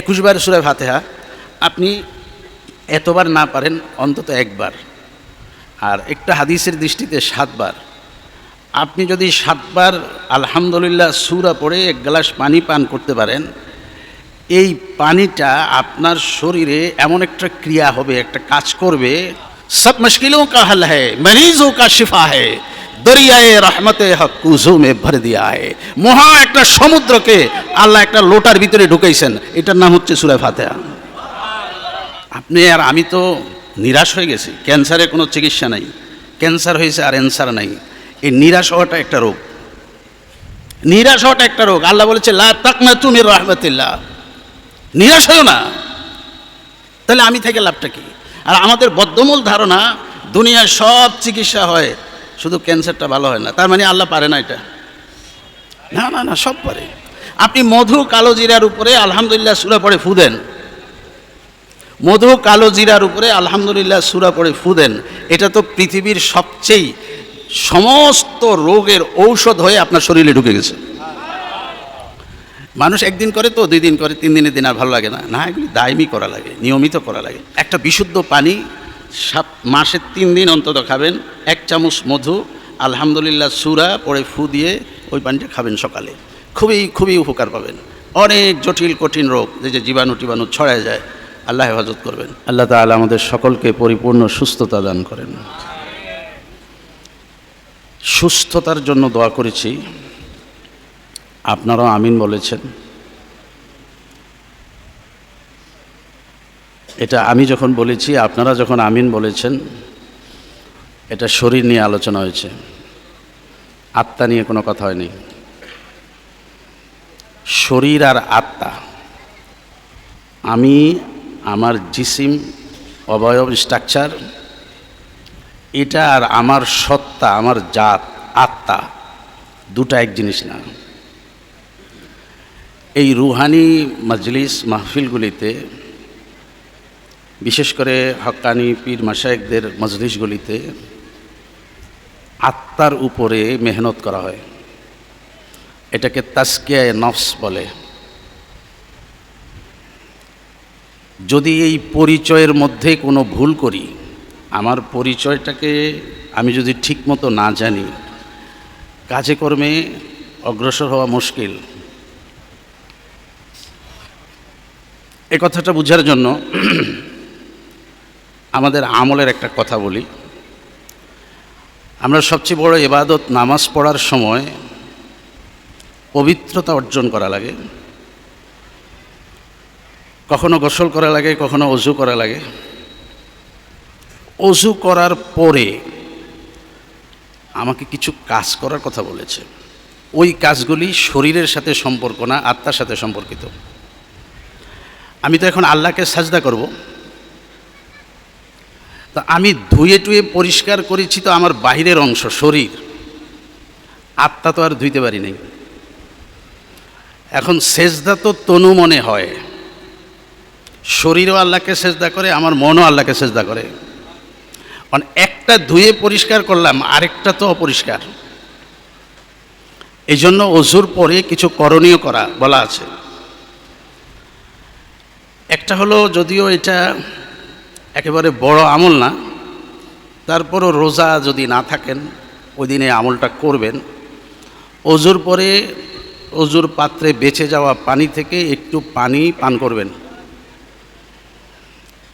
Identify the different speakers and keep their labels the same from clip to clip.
Speaker 1: একুশবার সুরে ফাতেহা, আপনি এতবার না পারেন, অন্তত একবার। আর একটা হাদিসের দৃষ্টিতে সাতবার। আপনি যদি সাতবার আলহামদুলিল্লাহ সুরা পড়ে এক গ্লাস পানি পান করতে পারেন, এই পানিটা আপনার শরীরে এমন একটা ক্রিয়া হবে, একটা কাজ করবে, সব মুশকিলও কাহাল হ্যাঁ মরিজও কা শিফা হ্যাঁ দরিয়ায় রহমতে হক কুজুমে ভরে দিয়া है মহা একটা সমুদ্রকে আল্লাহ একটা লোটার ভিতরে ঢুকাইছেন। এটার নাম হচ্ছে সুরা ফাতেহা। আপনি আর আমি তো নিরাশ হয়ে গেছি। ক্যান্সারের কোনো চিকিৎসা নাই। ক্যান্সার হয়েছে আর অ্যান্সার নাই। এই নিরাশ হওয়াটা একটা রোগ। নিরাশ হওয়াটা একটা রোগ। আল্লাহ বলেছে, লা তাকনা তুমি রহমতুল্লাহ। নিরাশ হয়েও না। তাহলে আমি থেকে লাভটা কি? আর আমাদের বদ্ধমূল ধারণা দুনিয়ার সব চিকিৎসা হয় শুধু ক্যান্সারটা ভালো হয় না। তার মানে আল্লাহ পারে না এটা। না না না, সব পারে। আপনি মধু, কালো জিরার উপরে আলহামদুলিল্লাহ সুরা পড়ে ফু দেন। মধু, কালো জিরার উপরে আলহামদুলিল্লাহ সুরা পড়ে ফু দেন। এটা তো পৃথিবীর সবচেয়ে সমস্ত রোগের ঔষধ হয়ে আপনার শরীরে ঢুকে গেছে। মানুষ একদিন করে তো, দুই দিন করে, তিন দিনের দিন আর ভালো লাগে না। না, এগুলি দায়মি করা লাগে, নিয়মিত করা লাগে। একটা বিশুদ্ধ পানি সাত মাসের তিন দিন অন্তত খাবেন। এক চামচ মধু, আলহামদুলিল্লাহ সুরা, পরে ফু দিয়ে ওই পানিটা খাবেন সকালে। খুবই খুবই উপকার পাবেন। অনেক জটিল, কঠিন রোগ যে যে জীবাণু টিবাণু ছড়ায় যায়। আল্লাহ হেফাজত করবেন। আল্লাহ তাআলা আমাদের সকলকে পরিপূর্ণ সুস্থতা দান করেন। সুস্থতার জন্য দোয়া করেছি। আপনারাও আমিন বলেছেন। এটা আমি যখন বলেছি, আপনারা যখন আমিন বলেছেন, এটা শরীর নিয়ে আলোচনা হয়েছে। আত্মা নিয়ে কোনো কথা হয়নি। শরীর আর আত্মা, আমি, আমার জিসিম, অবয়ব, স্ট্রাকচার, এটা আর আমার সত্তা, আমার জাত, আত্মা, দুটা এক জিনিস না। এই রুহানি মজলিস মাহফিলগুলিতে বিশেষ করে হক্কানি পীর মাসায়েকদের মজলিশগুলিতে আত্মার উপরে মেহনত করা হয়। এটাকে তাস্কিয়ায় নফস বলে। যদি এই পরিচয়ের মধ্যে কোনো ভুল করি, আমার পরিচয়টাকে আমি যদি ঠিকমতো না জানি, কাজে কর্মে অগ্রসর হওয়া মুশকিল। এ কথাটা বোঝার জন্য আমাদের আমলের একটা কথা বলি। আমরা সবচেয়ে বড় এবাদত নামাজ পড়ার সময় পবিত্রতা অর্জন করা লাগে। কখনো গোসল করা লাগে, কখনো অজু করা লাগে। অজু করার পরে আমাকে কিছু কাজ করার কথা বলেছে। ওই কাজগুলি শরীরের সাথে সম্পর্ক না, আত্মার সাথে সম্পর্কিত। আমি তো এখন আল্লাহকে সাজদা করব। তো আমি ধুয়ে টুয়ে পরিষ্কার করেছি তো আমার বাহিরের অংশ, শরীর। আত্মা তো আর ধুইতে পারি নাই। এখন সেজদা তো তনু মনে হয়। শরীরও আল্লাহকে সেজদা করে, আমার মনও আল্লাহকে সেজদা করে। মানে একটা ধুয়ে পরিষ্কার করলাম, আরেকটা তো অপরিষ্কার। এই জন্য অজুর পরে কিছু করণীয় করা, বলা আছে। একটা হলো যদিও এটা একেবারে বড় আমল না। তারপরও রোজা যদি না থাকেন, ওই দিনে আমলটা করবেন। অজুর পরে অজুর পাত্রে বেঁচে যাওয়া পানি থেকে একটু পানি পান করবেন।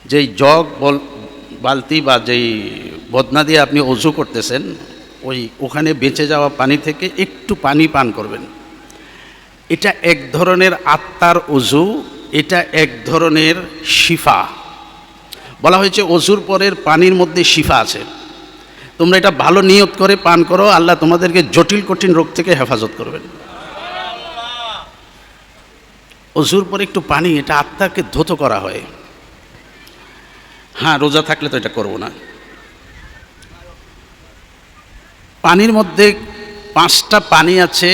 Speaker 1: যেই জগ, বল, বালতি বা যেই বদনা দিয়ে আপনি অজু করতেছেন, ওই ওখানে বেঁচে যাওয়া পানি থেকে একটু পানি পান করবেন। এটা এক ধরনের আত্মার অজু, এটা এক ধরনের শিফা। বলা হয়েছে, অজুর পরের পানির মধ্যে শিফা আছে। তোমরা এটা ভালো নিয়ত করে পান করো, আল্লাহ তোমাদেরকে জটিল, কঠিন রোগ থেকে হেফাজত করবেন। অজুর পরে একটু পানি, এটা আত্মাকে ধৌত করা হয়। হ্যাঁ রোজা থাকলে তো এটা করব না। পানির মধ্যে পাঁচটা পানি আছে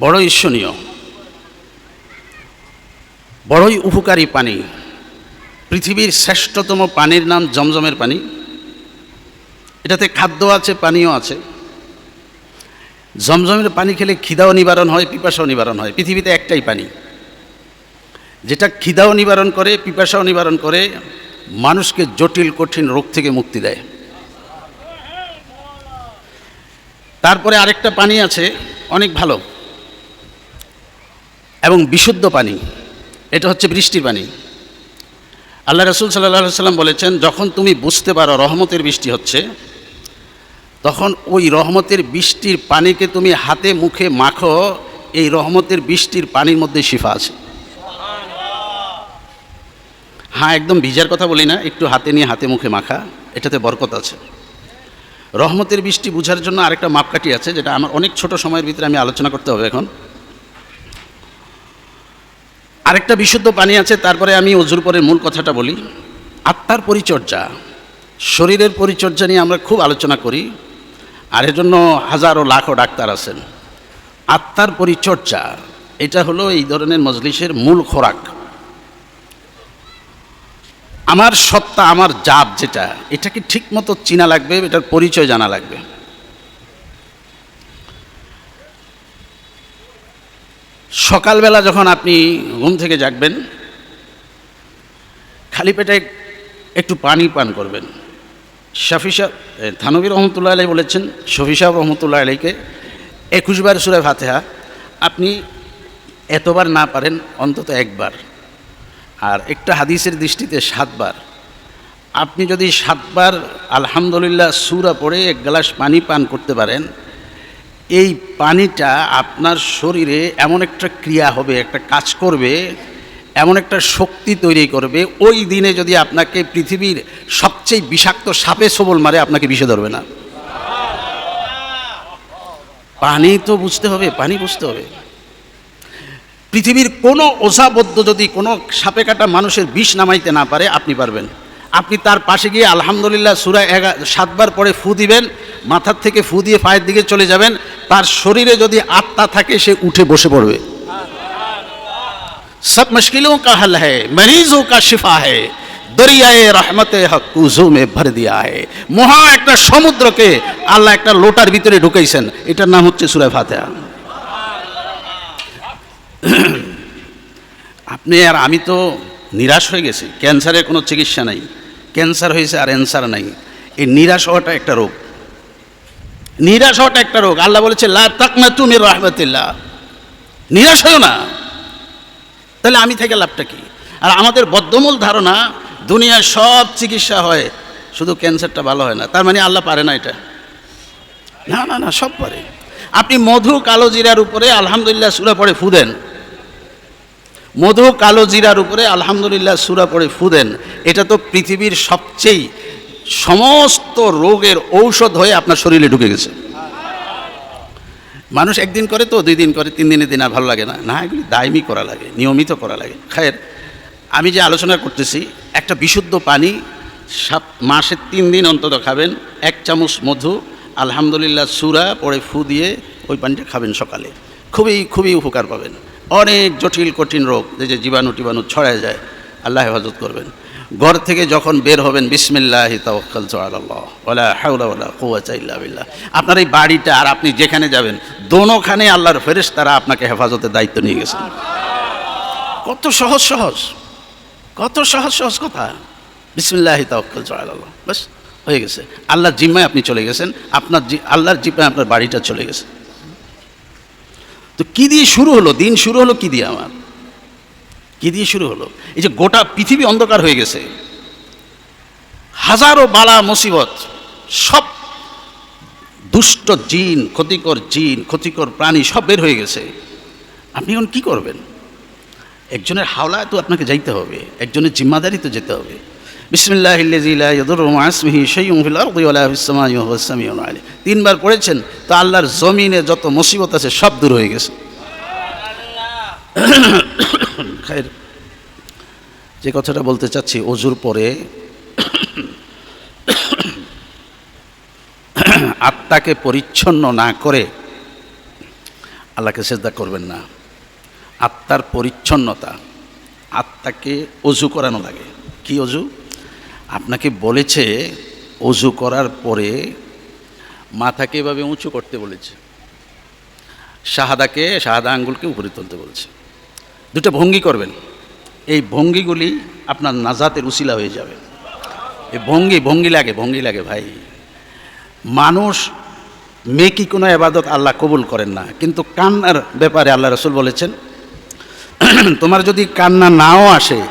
Speaker 1: বড় ঈর্ষণীয় বড়ই উপকারী পানি। পৃথিবীর শ্রেষ্ঠতম পানির নাম জমজমের পানি। এটাতে খাদ্য আছে পানীয় আছে। জমজমের পানি খেলে খিদাও নিবারণ হয়, পিপাসাও নিবারণ হয়। পৃথিবীতে একটাই পানি। যেটা খিদাও নিবারণ করে, পিপাসাও নিবারণ করে, মানুষকে জটিল, কঠিন রোগ থেকে মুক্তি দেয়। তারপরে আরেকটা পানি আছে, অনেক ভালো। এবং বিশুদ্ধ পানি। এটা হচ্ছে বৃষ্টির পানি। আল্লাহ রসুল সাল্লাহ সাল্লাম বলেছেন, যখন তুমি বুঝতে পারো রহমতের বৃষ্টি হচ্ছে, তখন ওই রহমতের বৃষ্টির পানিকে তুমি হাতে মুখে মাখো, এই রহমতের বৃষ্টির পানির মধ্যে শিফা আছে। হ্যাঁ একদম ভিজার কথা বলি না, একটু হাতে নিয়ে হাতে মুখে মাখা, এটাতে বরকত আছে। রহমতের বৃষ্টি বোঝার জন্য আরেকটা মাপকাঠি আছে, যেটা আমার অনেক ছোট সময়ের ভিতরে আমি আলোচনা করতে হবে এখন। আরেকটা বিশুদ্ধ পানি আছে, তারপরে আমি অজুর পরে মূল কথাটা বলি। আত্মার পরিচর্যা, শরীরের পরিচর্যা নিয়ে আমরা খুব আলোচনা করি, আর এর জন্য হাজারো লাখো ডাক্তার আছেন। আত্মার পরিচর্যা, এটা হলো এই ধরনের মজলিসের মূল খোরাক। আমার সত্তা, আমার জাত যেটা, এটাকে ঠিক মতো চিনা লাগবে, এটার পরিচয় জানা লাগবে। সকালবেলা যখন আপনি ঘুম থেকে জাগবেন, খালি পেটে একটু পানি পান করবেন। শাফি সাহ থানবী রহমতুল্লাহ আলাই বলেছেন, শফি সাহেব রহমতুল্লাহ আলাইকে একুশবার সুরে ফাতেহা, আপনি এতবার না পারেন, অন্তত একবার। আর একটা হাদিসের দৃষ্টিতে সাতবার। আপনি যদি সাতবার আলহামদুলিল্লাহ সুরা পড়ে এক গ্লাস পানি পান করতে পারেন এই পানিটা আপনার শরীরে এমন একটা ক্রিয়া হবে, একটা কাজ করবে, এমন একটা শক্তি তৈরি করবে, ওই দিনে যদি আপনাকে পৃথিবীর সবচেয়ে বিষাক্ত সাপে সবল মারে, আপনাকে বিষে ধরবে না। পানি তো বুঝতে হবে, পানি বুঝতে হবে। পৃথিবীর কোনো ওঝাবদ্ধ যদি কোনো সাপে কাটা মানুষের বিষ নামাইতে না পারে, আপনি পারবেন। আপনি তার পাশে গিয়ে আলহামদুলিল্লাহ সুরা এগা, সাতবার পরে ফু দিবেন, মাথার থেকে ফু দিয়ে পায়ের দিকে চলে যাবেন, তার শরীরে যদি আত্মা থাকে, সে উঠে বসে পড়বে। সব মুশকিলোं का हल है मरीजों का शिफा দরিয়ায় রহমতে হকুজুমে ভরে দিয়া হে মহা একটা সমুদ্রকে আল্লাহ একটা লোটার ভিতরে ঢুকাইছেন, এটার নাম হচ্ছে সুরে ফাতেহা। আপনি আর আমি তো নিরাশ হয়ে গেছি, ক্যান্সারের কোনো চিকিৎসা নাই। ক্যান্সার হয়েছে আর অ্যান্সার নাই। এই নিরাশ হওয়াটা একটা রোগ। নিরাশ হওয়াটা একটা রোগ। আল্লাহ বলেছে, লা তুমি রহমতুল্লাহ। নিরাশ হও না। তাহলে আমি থেকে লাভটা কি? আর আমাদের বদ্ধমূল ধারণা, দুনিয়ার সব চিকিৎসা হয়, শুধু ক্যান্সারটা ভালো হয় না। তার মানে আল্লাহ পারে না এটা। না না না, সব পারে। আপনি মধু, কালো জিরার উপরে আলহামদুলিল্লাহ সুরা পড়ে ফু দেন। মধু কালো জিরার উপরে আলহামদুলিল্লাহ সুরা পড়ে ফু দেন। এটা তো পৃথিবীর সবচেয়ে সমস্ত রোগের ঔষধ হয়ে আপনার শরীরে ঢুকে গেছে। মানুষ একদিন করে তো, দুই দিন করে, তিন দিনের দিন আর ভালো লাগে না। না, এগুলি দায়মি করা লাগে, নিয়মিত করা লাগে। খায়ের, আমি যে আলোচনা করতেছি, একটা বিশুদ্ধ পানি সাত মাসের তিন দিন অন্তত খাবেন, এক চামচ মধু, আলহামদুলিল্লাহ সুরা পরে ফু দিয়ে ওই পানিটা খাবেন সকালে। খুবই খুবই উপকার পাবেন। অনেক জটিল, কঠিন রোগ যে যে জীবাণু টিবাণু ছড়ায় যায়। আল্লাহ হেফাজত করবেন। ঘর থেকে যখন বের হবেন, বিসমিল্লাহ তাওয়াক্কাল আল্লাহ হাওলা ওলা আপনার এই বাড়িটা আর আপনি যেখানে যাবেন, দোনোখানে আল্লাহর ফেরেশ তারা আপনাকে হেফাজতের দায়িত্ব নিয়ে গেছেন কত সহজ সহজ, কত সহজ সহজ কথা। বিসমিল্লাহ তাওয়াক্কাল আল্লাহ বাস, হয়ে গেছে। আল্লাহর জিম্মায় আপনি চলে গেছেন, আপনার আল্লাহর জিম্মায় আপনার বাড়িটা চলে গেছে। তো কি দিয়ে শুরু হলো? দিন শুরু হলো কি দিয়ে আমার? কি দিয়ে শুরু হলো? এই যে গোটা পৃথিবী অন্ধকার হয়ে গেছে। হাজারো বালা মুসিবত, সব দুষ্ট জিন, ক্ষতিকর জিন, ক্ষতিকর প্রাণী সব বের হয়ে গেছে। আপনি এখন কি করবেন? একজনের হাওলায় তো আপনাকে যাইতে হবে, একজনের জিম্মাদারি তো যেতে হবে। বিসমিল্লাহ তিনবার পড়েছেন, তো আল্লাহর জমিনে যত মুসিবত আছে সব দূর হয়ে গেছে। খায়ের যে কথাটা বলতে চাচ্ছি অজুর পরে আত্মাকে পরিচ্ছন্ন না করে আল্লাহকে সেজদা করবেন না। আত্মার পরিচ্ছন্নতা, আত্মাকে অজু করানো লাগে। কি অজু আপনাকে বলেছে অজু করার পরে মাথাকে এভাবে উঁচু করতে বলেছে। শাহাদাকে, শাহাদা আঙ্গুলকে উপরে তুলতে বলছে। দুটো ভঙ্গি করবেন। এই ভঙ্গিগুলি আপনার নাজাতের উসিলা হয়ে যাবে। এই ভঙ্গি ভঙ্গি লাগে ভঙ্গি লাগে ভাই। মানুষ মেকি কোনো আবাদত আল্লাহ কবুল করেন না। কিন্তু কান্নার ব্যাপারে আল্লাহ রসুল বলেছেন, তোমার যদি কান্না নাও আসে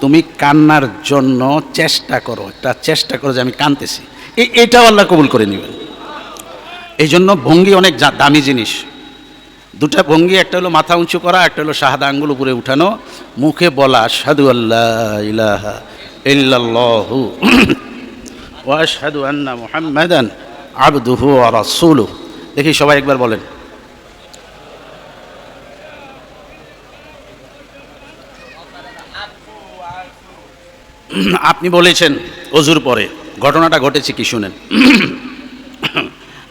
Speaker 1: তুমি কান্নার জন্য চেষ্টা করো, একটা চেষ্টা করো যে আমি কানতেছি। এই এটাও আল্লাহ কবুল করে নেবেন। এই জন্য ভঙ্গি অনেক দামি জিনিস। দুটা ভঙ্গি, একটা হলো মাথা উঁচু করা, একটা হলো শাহাদা আঙ্গুল উপরে উঠানো। মুখে বলা সাধু আল্লাহ ইলাহা ইল্লাল্লাহু ওয়াশহাদু আন্না মুহাম্মাদান আবদুহু রাসূলুহু। দেখি সবাই একবার বলেন। আপনি বলেছেন অজুর পরে। ঘটনাটা ঘটেছে কি শুনেন।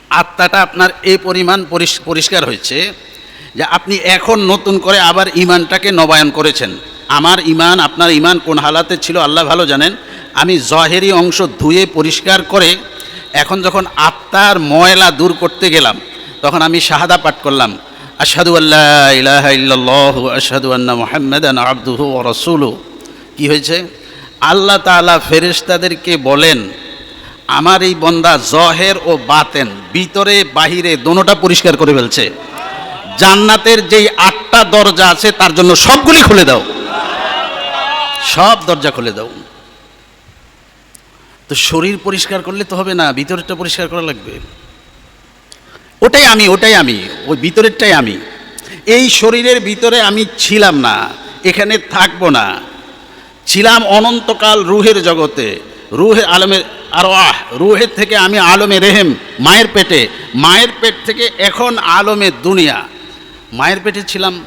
Speaker 1: আত্মাটা আপনার এই পরিমাণ পরিষ- পরিষ্কার হয়েছে যে আপনি এখন নতুন করে আবার ইমানটাকে নবায়ন করেছেন। আমার ইমান আপনার ইমান কোন হালাতে ছিল আল্লাহ ভালো জানেন। আমি জহেরি অংশ ধুয়ে পরিষ্কার করে এখন যখন আত্মার ময়লা দূর করতে গেলাম, তখন আমি শাহাদা পাঠ করলাম। আশহাদু আল্লাহ আশহাদু আন্না মুহাম্মাদান আবদুহু ওয়া রাসূলুহু। কি হয়েছে? আল্লাহ তাআলা ফেরেশতাদেরকে বলেন, আমার এই বন্দা জহের ও বাতেন ভিতরে, বাহিরে দোনোটা পরিষ্কার করে ফেলছে। জান্নাতের যেই আটটা দরজা আছে, তার জন্য সবগুলি খুলে দাও। সব দরজা খুলে দাও। তো শরীর পরিষ্কার করলে তো হবে না, ভিতরেরটা পরিষ্কার করা লাগবে। ওটাই আমি ওটাই আমি, ওই ভিতরেরটাই আমি। এই শরীরের ভিতরে আমি ছিলাম না, এখানে থাকব না। ছিলাম অনন্তকাল রুহের জগতে। রুহে আলমের আর আহ রুহের থেকে আমি আলমে রেহেম, মায়ের পেটে। মায়ের পেট থেকে এখন আলমে দুনিয়া। মায়ের পেটে ছিলাম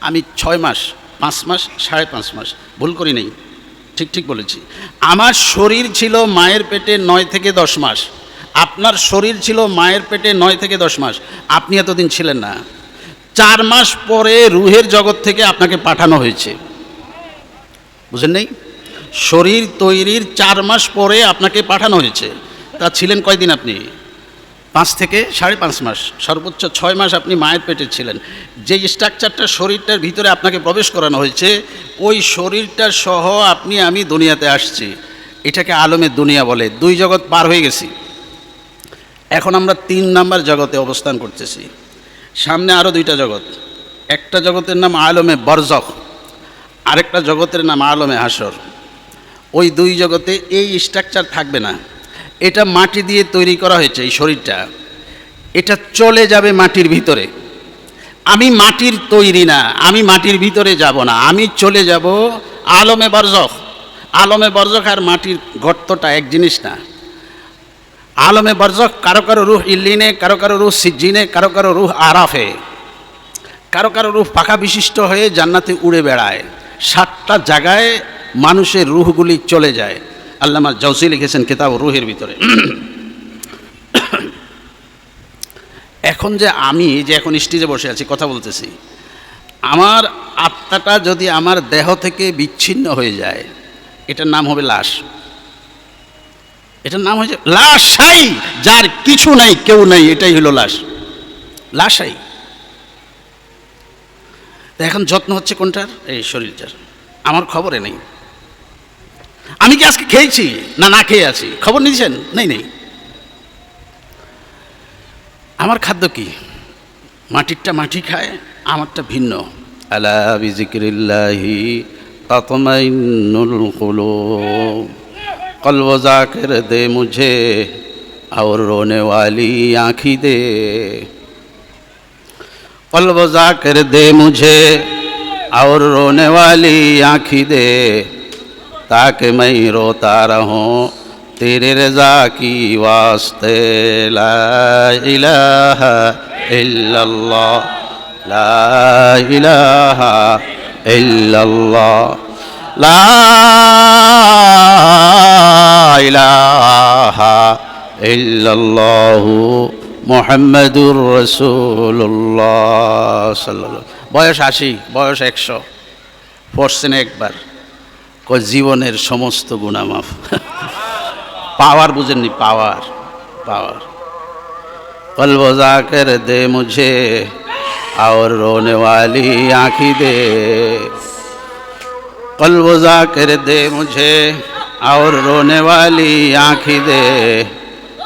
Speaker 1: আমি ছয় মাস, পাঁচ মাস, সাড়ে পাঁচ মাস। ভুল করি নেই। ঠিক ঠিক বলেছি। আমার শরীর ছিল মায়ের পেটে নয় থেকে দশ মাস। আপনার শরীর ছিল মায়ের পেটে নয় থেকে দশ মাস। আপনি এতদিন ছিলেন না। চার মাস পরে রুহের জগৎ থেকে আপনাকে পাঠানো হয়েছে। বুঝেন নেই? শরীর তৈরির চার মাস পরে আপনাকে পাঠানো হয়েছে। তা ছিলেন কয়দিন আপনি? পাঁচ থেকে সাড়ে পাঁচ মাস, সর্বোচ্চ ছয় মাস আপনি মায়ের পেটে ছিলেন। যে স্ট্রাকচারটা শরীরটার ভিতরে আপনাকে প্রবেশ করানো হয়েছে, ওই শরীরটা সহ আপনি, আমি দুনিয়াতে আসছি। এটাকে আলমের দুনিয়া বলে, দুই জগৎ পার হয়ে গেছি। এখন আমরা তিন নাম্বার জগতে অবস্থান করতেছি। সামনে আরও দুইটা জগৎ। একটা জগতের নাম আলমে বরজখ। আরেকটা জগতের নাম আলমে হাসর ওই দুই জগতে এই স্ট্রাকচার থাকবে না। এটা মাটি দিয়ে তৈরি করা হয়েছে এই শরীরটা। এটা চলে যাবে মাটির ভিতরে। আমি মাটির তৈরি না, আমি মাটির ভিতরে যাব না। আমি চলে যাব আলমে বরজখ। আলমে বরজখ আর মাটির গর্তটা এক জিনিস না। আলমে বরজখ কারও কারও রুহ ইল্লিনে, কারও কারও রুহ সিজ্জিনে, কারও কারও রুহ আরাফে। কারও কারও রুহ পাখা বিশিষ্ট হয়ে জান্নাতে উড়ে বেড়ায়। সাতটা জায়গায় মানুষের রুহগুলি চলে যায়। আল্লামা জৌসি লিখেছেন কিতাব রুহের ভিতরে। এখন যে আমি যে এখন স্টেজে বসে আছি, কথা বলতেছি, আমার আত্মাটা যদি আমার দেহ থেকে বিচ্ছিন্ন হয়ে যায়, এটার নাম হবে লাশ। এটার নাম হয়েছে লাশাই যার কিছু নাই, কেউ নাই, এটাই হলো লাশ। লাশাই তা এখন যত্ন হচ্ছে কোনটার? এই শরীরটার। আমার খবরে নেই। আমি কি আজকে খেয়েছি? না না খেয়ে আছি। খবর নিয়েছেন? নেই নেই। আমার খাদ্য কি? মাটিরটা মাটি খায় আমারটা ভিন্ন। আলা দে মুঝে আওর রোনে আঁখি দে। अलवजा कर दे मुझे और रोने वाली आँखी दे, ताकि मैं रोता रहूँ तेरे रजा की वास्ते। ला इलाहा इल्लल्लाह, ला इलाहा इल्लल्लाह, ला इलाहा इल्लल्लाहु মোহাম্মদুর রসুল্লাহ সাল্লাহ বয়স আশি, বয়স একশো। পড়ছেন একবার। কয়, জীবনের সমস্ত গুণামাফ পাওয়ার বুঝেননি, পাওয়ার পাওয়ার। কলব জাকের দে মুঝে, আর রোনে ওয়ালি আঁখি দে। কলব জাকের দে মুঝে, আর রোনে ওয়ালি আঁখি দে।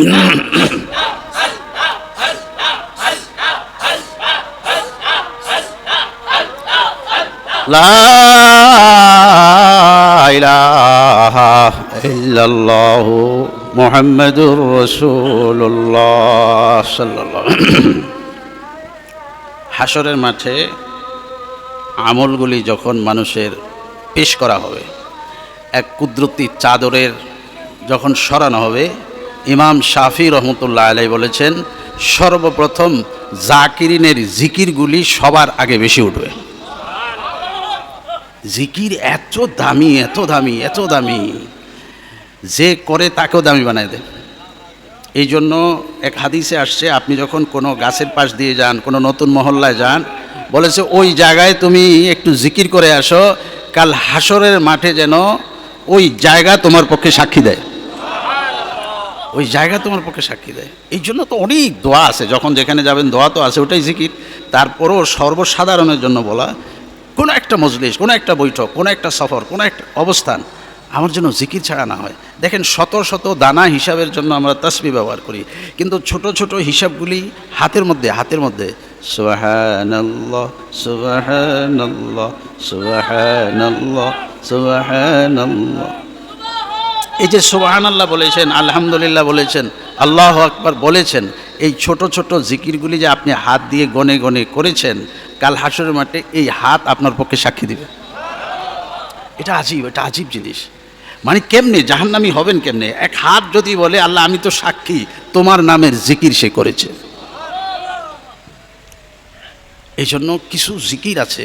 Speaker 1: ইহ মোহাম্মদুর রসুল্লাহ হাসরের মাঠে আমলগুলি যখন মানুষের পেশ করা হবে, এক কুদরতি চাদরের যখন সরানো হবে ইমাম শাফি রহমতুল্লাহ আলাই বলেছেন, সর্বপ্রথম জাকিরিনের জিকিরগুলি সবার আগে বেশি উঠবে। জিকির এত দামি এত দামি এত দামি, যে করে তাকেও দামি বানায় দেয়। এই জন্য এক হাদিসে আসছে, আপনি যখন কোনো গাছের পাশ দিয়ে যান, কোনো নতুন মহল্লায় যান, বলেছে, ওই জায়গায় তুমি একটু জিকির করে আসো, কাল হাসরের মাঠে যেন ওই জায়গা তোমার পক্ষে সাক্ষী দেয়। ওই জায়গা তোমার পক্ষে সাক্ষী দেয়। এই জন্য তো অনেক দোয়া আছে, যখন যেখানে যাবেন দোয়া তো আছে, ওটাই জিকির। তারপরও সর্বসাধারণের জন্য বলা, কোনো একটা মজলিস, কোনো একটা বৈঠক, কোনো একটা সফর, কোনো একটা অবস্থান, আমার জন্য জিকির ছাড়া না হয়। দেখেন, শত শত দানা হিসাবের জন্য আমরা তসবি ব্যবহার করি, কিন্তু ছোট ছোট হিসাবগুলি হাতের মধ্যে হাতের মধ্যে সুবহানাল্লাহ সুবহানাল্লাহ সুবহানাল্লাহ এই যে সুবাহান আল্লাহ বলেছেন, আলহামদুলিল্লাহ বলেছেন, আল্লাহ আকবার বলেছেন, এই ছোট ছোট জিকিরগুলি যে আপনি হাত দিয়ে গনে গনে করেছেন, কাল হাসরের মাঠে এই হাত আপনার পক্ষে সাক্ষী দিবে। এটা আজীব এটা আজীব জিনিস। মানে কেমনে, জাহান্নামি হবেন কেমনে? এক হাত যদি বলে, আল্লাহ, আমি তো সাক্ষী, তোমার নামের জিকির সে করেছে। এই জন্য কিছু জিকির আছে,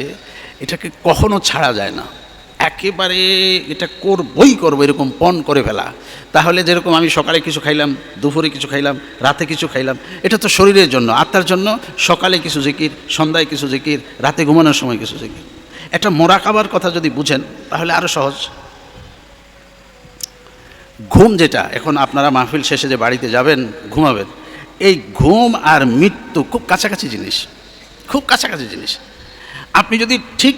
Speaker 1: এটাকে কখনো ছাড়া যায় না। একেবারে এটা করবই করব, এরকম পণ করে ফেলা। তাহলে যেরকম আমি সকালে কিছু খাইলাম, দুপুরে কিছু খাইলাম, রাতে কিছু খাইলাম, এটা তো শরীরের জন্য। আত্মার জন্য সকালে কিছু জিকির, সন্ধ্যায় কিছু জিকির, রাতে ঘুমানোর সময় কিছু জিকির। একটা মোরাকাবার কথা যদি বুঝেন, তাহলে আরও সহজ। ঘুম যেটা, এখন আপনারা মাহফিল শেষে যে বাড়িতে যাবেন, ঘুমাবেন, এই ঘুম আর মৃত্যু খুব কাছাকাছি জিনিস। খুব কাছাকাছি জিনিস। আপনি যদি ঠিক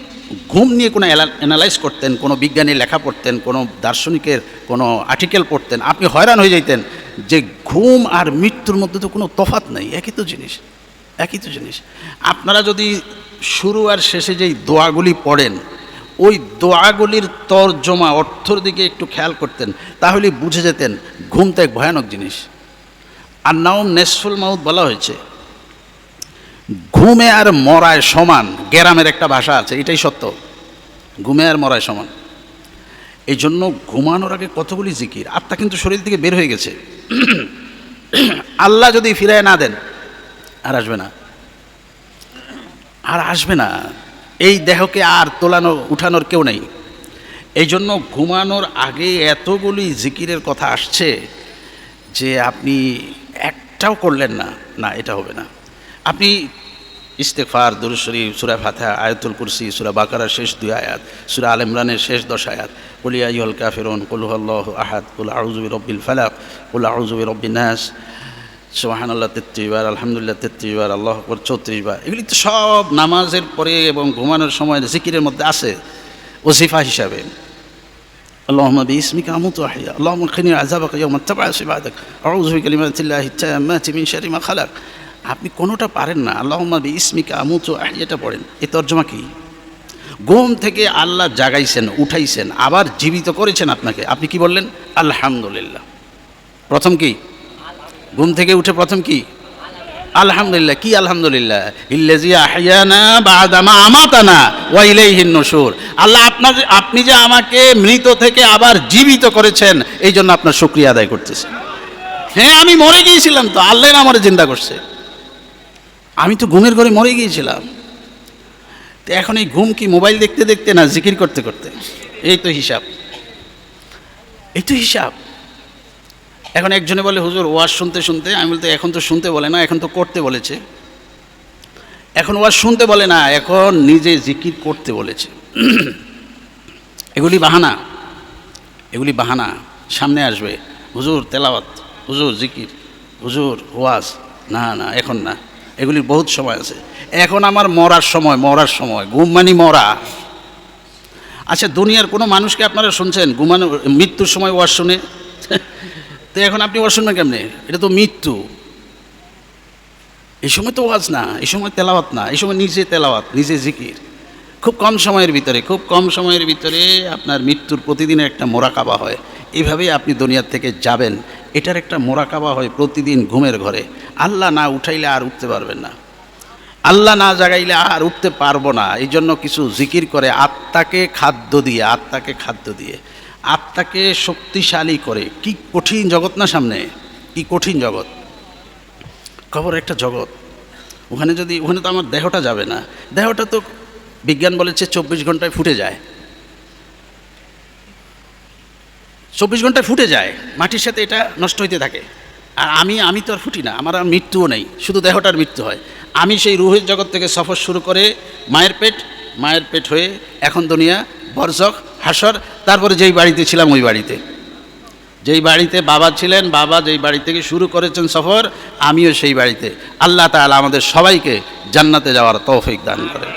Speaker 1: ঘুম নিয়ে কোনো অ্যানালাইজ করতেন, কোনো বিজ্ঞানী লেখা পড়তেন, কোনো দার্শনিকের কোনো আর্টিকেল পড়তেন, আপনি হয়রান হয়ে যাইতেন যে ঘুম আর মৃত্যুর মধ্যে তো কোনো তফাত নেই, একই তো জিনিস, একই তো জিনিস। আপনারা যদি শুরু আর শেষে যেই দোয়াগুলি পড়েন, ওই দোয়াগুলির তর্জমা অর্থর দিকে একটু খেয়াল করতেন, তাহলে বুঝে যেতেন ঘুম তো এক ভয়ানক জিনিস। আর নাওম নেসফুল মাউদ বলা হয়েছে ঘুমে আর মরায় সমান, গ্রামের একটা ভাষা আছে, এটাই সত্য। ঘুমে আর মরায় সমান। এই জন্য ঘুমানোর আগে কতগুলি জিকির, আত্মা কিন্তু শরীর থেকে বের হয়ে গেছে। আল্লাহ যদি ফিরায় না দেন, আর আসবে না। আর আসবে না। এই দেহকে আর তোলানো, উঠানোর কেউ নেই। এই জন্য ঘুমানোর আগে এতগুলি জিকিরের কথা আসছে যে আপনি একটাও করলেন না না, এটা হবে না। আপনি ইস্তেফার দুরুশরী সুরা ফাথা আয়াতুল কুরসি সুরা বাকারার শেষ দুই আয়াত সুরা আল ইমরানের শেষ দশ আয়াত কুলিয়া ইউল কাফিরুন কুলুল্লাহ আহাদ কুল আউজুবি রব্বিল ফালাক কুল আউজুবি রব্বিন নাস সোহান আল্লাহ তেত্রিশ বার আলহামদুলিল্লাহ তেত্রিশ বার আল্লাহ আকবর চৌত্রিশ বার এগুলি তো সব নামাজের পরে এবং ঘুমানোর সময় জিকিরের মধ্যে আছে ওজিফা হিসাবে اللهم باسمك اموت واحيا اللهم قني عذابك يوم اتبع عبادك اعوذ بكلمات الله التامات من شر ما خلق আপনি কোনোটা পারেন না। আল্লাহম্মা বি ইসমিকা আমুতু আহিয়াটা পড়েন। এ তর্জমা কি? ঘুম থেকে আল্লাহ জাগাইছেন, উঠাইছেন, আবার জীবিত করেছেন আপনাকে। আপনি কি বললেন? আলহামদুলিল্লাহ। প্রথম কি? ঘুম থেকে উঠে প্রথম কি? আলহামদুলিল্লাহ। কি আলহামদুলিল্লাহ? ইল্লাজি আহিয়ানা বাদামা আমাতানা ওয়া ইলাইহিন নুশুর। আল্লাহ আপনার আপনি যে আমাকে মৃত থেকে আবার জীবিত করেছেন এই জন্য আপনার শুকরিয়া আদায় করতেছে। হ্যাঁ আমি মরে গিয়েছিলাম তো। আল্লাহ আমার জিন্দা করছে। আমি তো ঘুমের ঘরে মরে গিয়েছিলাম। তো এখন এই ঘুম কি মোবাইল দেখতে দেখতে না জিকির করতে করতে? এই তো হিসাব। এই তো হিসাব। এখন একজনে বলে, হুজুর, ওয়াজ শুনতে শুনতে। আমি বলতে, এখন তো শুনতে বলে না, এখন তো করতে বলেছে। এখন ওয়াজ শুনতে বলে না, এখন নিজে জিকির করতে বলেছে। এগুলি বাহানা। এগুলি বাহানা। সামনে আসবে। হুজুর, তেলাওয়াত। হুজুর, জিকির। হুজুর, ওয়াজ। না না, এখন না। এগুলির বহুত সময় আছে। এখন আমার মরার সময় মরার সময়। ঘুম মানি মরা। আচ্ছা দুনিয়ার কোনো মানুষকে আপনারা শুনছেন? ঘুমানো, মৃত্যুর সময় ওয়াজ শুনে? তো এখন আপনি ওয়াজ শুনবেন কেমনে? এটা তো মৃত্যু। এই সময় তো ওয়াজ না, এই সময় তেলাওয়াত না, এই সময় নিজে তেলাওয়াত, নিজে জিকির। খুব কম সময়ের ভিতরে, খুব কম সময়ের ভিতরে আপনার মৃত্যুর প্রতিদিনের একটা মোরাকাবা হয়। এইভাবেই আপনি দুনিয়ার থেকে যাবেন। এটার একটা মোরাকাবা হয় প্রতিদিন ঘুমের ঘরে। আল্লাহ না উঠাইলে আর উঠতে পারবেন না। আল্লাহ না জাগাইলে আর উঠতে পারব না। এই জন্য কিছু জিকির করে আত্মাকে খাদ্য দিয়ে, আত্মাকে খাদ্য দিয়ে। আত্মাকে শক্তিশালী করে। কি কঠিন জগৎ না সামনে? কি কঠিন জগৎ? কবর একটা জগৎ। ওখানে যদি, ওখানে তো আমার দেহটা যাবে না। দেহটা তো বিজ্ঞান বলেছে চব্বিশ ঘন্টায় ফুটে যায়। চব্বিশ ঘন্টায় ফুটে যায়, মাটির সাথে এটা নষ্ট হইতে থাকে। আর আমি আমি তো আর ফুটি না, আমার আর মৃত্যুও নেই, শুধু দেহটার মৃত্যু হয়। আমি সেই রুহের জগৎ থেকে সফর শুরু করে মায়ের পেট মায়ের পেট হয়ে এখন দুনিয়া, বরজক, হাসর, তারপরে যেই বাড়িতে ছিলাম ওই বাড়িতে। যেই বাড়িতে বাবা ছিলেন, বাবা যেই বাড়ি থেকে শুরু করেছেন সফর, আমিও সেই বাড়িতে। আল্লাহ তাআলা আমাদের সবাইকে জান্নাতে যাওয়ার তৌফিক দান করেন।